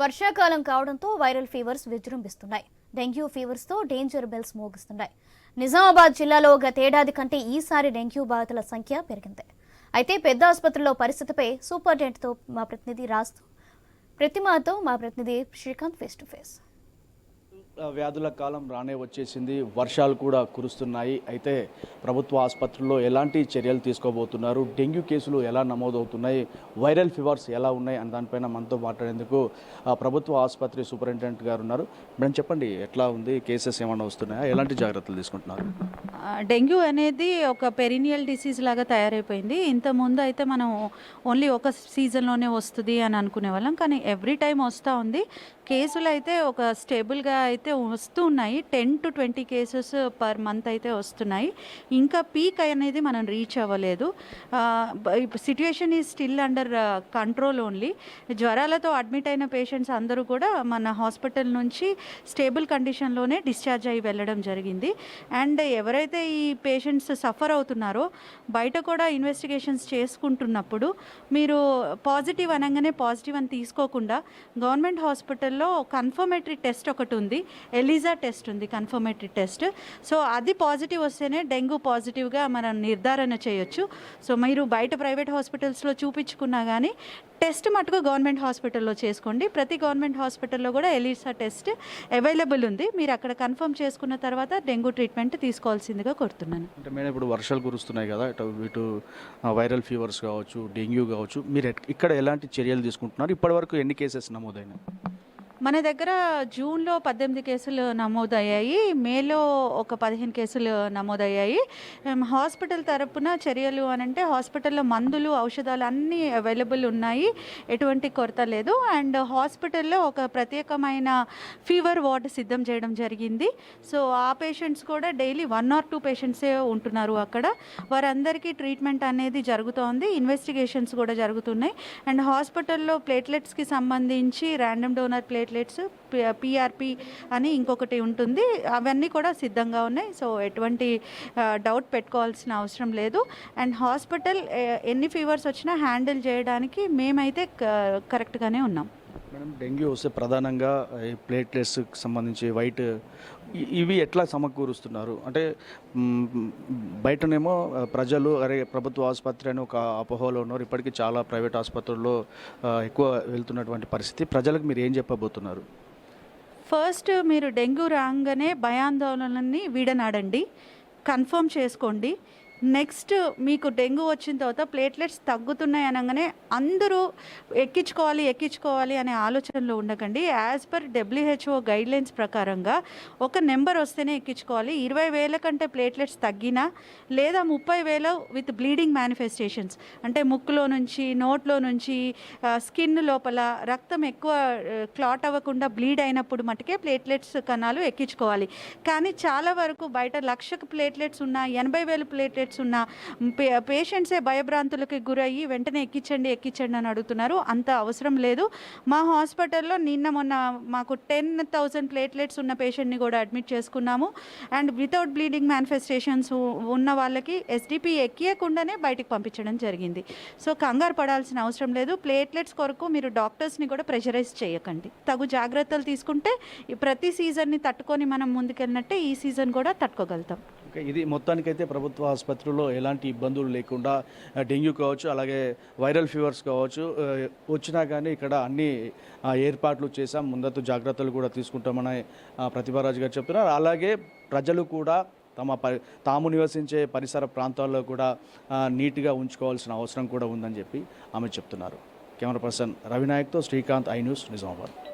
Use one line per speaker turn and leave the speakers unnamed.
వర్షాకాలం కావడంతో viral fevers విజృంభిస్తున్నాయి. డెంగ్యూ ఫీవర్స్తో డేంజర్ బెల్స్ మోగిస్తున్నాయి. నిజామాబాద్ జిల్లాలో గతేడాది కంటే ఈసారి డెంగ్యూ బాధితుల సంఖ్య పెరిగింది. అయితే పెద్ద ఆసుపత్రిలో పరిస్థితిపై సూపరింటెండెంట్తో మా ప్రతినిధి రాస్తూ ప్రతిమాతో మా ప్రతినిధి శ్రీకాంత్ ఫేస్ టు ఫేస్
వ్యాధుల కాలం రానే వచ్చేసింది. వర్షాలు కూడా కురుస్తున్నాయి. అయితే ప్రభుత్వ ఆసుపత్రుల్లో ఎలాంటి చర్యలు తీసుకోబోతున్నారు? డెంగ్యూ కేసులు ఎలా నమోదవుతున్నాయి? వైరల్ ఫీవర్స్ ఎలా ఉన్నాయి? అని దానిపైన మనతో మాట్లాడేందుకు ఆ, ప్రభుత్వ ఆసుపత్రి సూపరింటెండెంట్ గారు ఉన్నారు. మేడం చెప్పండి ఎట్లా ఉంది? కేసెస్ ఏమైనా వస్తున్నాయా? ఎలాంటి జాగ్రత్తలు తీసుకుంటున్నారు?
డెంగ్యూ అనేది ఒక పెరినియల్ డిసీజ్ లాగా తయారైపోయింది. ఇంతకుముందు అయితే మనం ఓన్లీ ఒక సీజన్లోనే వస్తుంది అని అనుకునే వాళ్ళం కానీ ఎవ్రీ టైం వస్తూ ఉంది. కేసులు అయితే ఒక స్టేబుల్గా అయితే అయితే వస్తున్నాయి. Ten to twenty cases per month అయితే వస్తున్నాయి. ఇంకా పీక్ అనేది మనం రీచ్ అవ్వలేదు. Situation is still under control only. జ్వరాలతో admit అయిన పేషెంట్స్ అందరూ కూడా మన హాస్పిటల్ నుంచి స్టేబుల్ కండిషన్లోనే డిశ్చార్జ్ అయ్యి వెళ్ళడం జరిగింది. అండ్ ఎవరైతే ఈ పేషెంట్స్ సఫర్ అవుతున్నారో బయట కూడా ఇన్వెస్టిగేషన్స్ చేసుకుంటున్నప్పుడు మీరు పాజిటివ్ అనగానే పాజిటివ్ అని తీసుకోకుండా గవర్నమెంట్ హాస్పిటల్లో కన్ఫర్మేటరీ టెస్ట్ ఒకటి ఉంది. ఎలిజా టెస్ట్ ఉంది కన్ఫర్మేటరీ టెస్ట్ సో అది పాజిటివ్ వస్తేనే డెంగ్యూ పాజిటివ్గా మనం నిర్ధారణ చేయొచ్చు. సో మీరు బయట ప్రైవేట్ హాస్పిటల్స్లో చూపించుకున్నా కానీ టెస్ట్ మటుకు గవర్నమెంట్ హాస్పిటల్లో చేసుకోండి. ప్రతి గవర్నమెంట్ హాస్పిటల్లో కూడా ఎలిసా టెస్ట్ అవైలబుల్ ఉంది. మీరు అక్కడ కన్ఫర్మ్ చేసుకున్న తర్వాత డెంగ్యూ ట్రీట్మెంట్ తీసుకోవాల్సిందిగా కోరుతున్నాను.
అంటే మేడం ఇప్పుడు వర్షాలు కురుస్తున్నాయి కదా ఇటు ఇటు వైరల్ ఫీవర్స్ కావచ్చు డెంగ్యూ కావచ్చు మీరు ఇక్కడ ఎలాంటి చర్యలు తీసుకుంటున్నారు? ఇప్పటివరకు ఎన్ని కేసెస్ నమోదైనాయి?
మన దగ్గర జూన్లో పద్దెనిమిది కేసులు నమోదయ్యాయి మేలో ఒక పదిహేను కేసులు నమోదయ్యాయి. హాస్పిటల్ తరపున చర్యలు అని అంటే హాస్పిటల్లో మందులు ఔషధాలు అన్నీ అవైలబుల్ ఉన్నాయి. ఎటువంటి కొరత లేదు. అండ్ హాస్పిటల్లో ఒక ప్రత్యేకమైన ఫీవర్ వార్డ్ సిద్ధం చేయడం జరిగింది. సో ఆ పేషెంట్స్ కూడా డైలీ వన్ ఆర్ టూ పేషెంట్సే ఉంటున్నారు అక్కడ. వారందరికీ ట్రీట్మెంట్ అనేది జరుగుతోంది. ఇన్వెస్టిగేషన్స్ కూడా జరుగుతున్నాయి. అండ్ హాస్పిటల్లో ప్లేట్లెట్స్కి సంబంధించి random donor plate platelets PRP అని ఇంకొకటి ఉంటుంది. అవన్నీ కూడా సిద్ధంగా ఉన్నాయి. సో ఎటువంటి డౌట్ పెట్టుకోవాల్సిన అవసరం లేదు. అండ్ హాస్పిటల్ ఎన్ని ఫీవర్స్ వచ్చినా హ్యాండిల్ చేయడానికి మేమైతే కరెక్ట్గానే ఉన్నాం.
మేడం డెంగ్యూ వస్తే ప్రధానంగా ఈ ప్లేట్లెట్స్కి సంబంధించి వైట్ ఇవి ఎట్లా సమకూరుస్తున్నారు? అంటే బయటనేమో ప్రజలు అరే ప్రభుత్వ ఆసుపత్రి అని ఒక అపోహలో ఉన్నారు. ఇప్పటికీ చాలా ప్రైవేట్ ఆసుపత్రుల్లో ఎక్కువ వెళ్తున్నటువంటి పరిస్థితి. ప్రజలకు మీరు ఏం చెప్పబోతున్నారు?
ఫస్ట్ మీరు డెంగ్యూ రాగానే భయాందోళనని వీడనాడండి. కన్ఫర్మ్ చేసుకోండి. నెక్స్ట్ మీకు డెంగ్యూ వచ్చిన తర్వాత ప్లేట్లెట్స్ తగ్గుతున్నాయి అనగానే అందరూ ఎక్కించుకోవాలి ఎక్కించుకోవాలి అనే ఆలోచనలో ఉండకండి. యాజ్ పర్ డబ్ల్యూహెచ్ఓ గైడ్లైన్స్ ప్రకారంగా ఒక నెంబర్ వస్తేనే ఎక్కించుకోవాలి. ఇరవై వేల కంటే ప్లేట్లెట్స్ తగ్గినా లేదా ముప్పై వేల విత్ బ్లీడింగ్ మేనిఫెస్టేషన్స్ అంటే ముక్కులో నుంచి నోట్లో నుంచి స్కిన్ లోపల రక్తం ఎక్కువ క్లాట్ అవ్వకుండా బ్లీడ్ అయినప్పుడు మటుకే ప్లేట్లెట్స్ కణాలు ఎక్కించుకోవాలి. కానీ చాలా వరకు బయట లక్షకు ప్లేట్లెట్స్ ఉన్న ఎనభై వేలు ప్లేట్లెట్స్ ఉన్న పే పేషెంట్సే భయభ్రాంతులకి గురయ్యి వెంటనే ఎక్కించండి ఎక్కించండి అని అడుగుతున్నారు. అంత అవసరం లేదు. మా హాస్పిటల్లో నిన్న మొన్న మాకు టెన్ థౌజండ్ ప్లేట్లెట్స్ ఉన్న పేషెంట్ని కూడా అడ్మిట్ చేసుకున్నాము. అండ్ వితౌట్ బ్లీడింగ్ మేనిఫెస్టేషన్స్ ఉన్న వాళ్ళకి ఎస్డిపి ఎక్కియకుండానే బయటికి పంపించడం జరిగింది. సో కంగారు పడాల్సిన అవసరం లేదు. ప్లేట్లెట్స్ కొరకు మీరు డాక్టర్స్ని కూడా ప్రెషరైజ్ చేయకండి. తగు జాగ్రత్తలు తీసుకుంటే ప్రతి సీజన్ని తట్టుకొని మనం ముందుకెళ్ళినట్టే ఈ సీజన్ కూడా తట్టుకోగలుగుతాం.
ఇది మొత్తానికైతే ప్రభుత్వ ఆసుపత్రిలో ఎలాంటి ఇబ్బందులు లేకుండా డెంగ్యూ కావచ్చు అలాగే వైరల్ ఫీవర్స్ కావచ్చు వచ్చినా కానీ ఇక్కడ అన్ని ఏర్పాట్లు చేశాం. ముందస్తు జాగ్రత్తలు కూడా తీసుకుంటామని ప్రతిభారాజు గారు చెప్తున్నారు. అలాగే ప్రజలు కూడా తమ పరి తాము నివసించే పరిసర ప్రాంతాల్లో కూడా నీట్గా ఉంచుకోవాల్సిన అవసరం కూడా ఉందని చెప్పి ఆమె చెప్తున్నారు. కెమెరా పర్సన్ రవినాయక్తో శ్రీకాంత్ ఐ న్యూస్ నిజామాబాద్.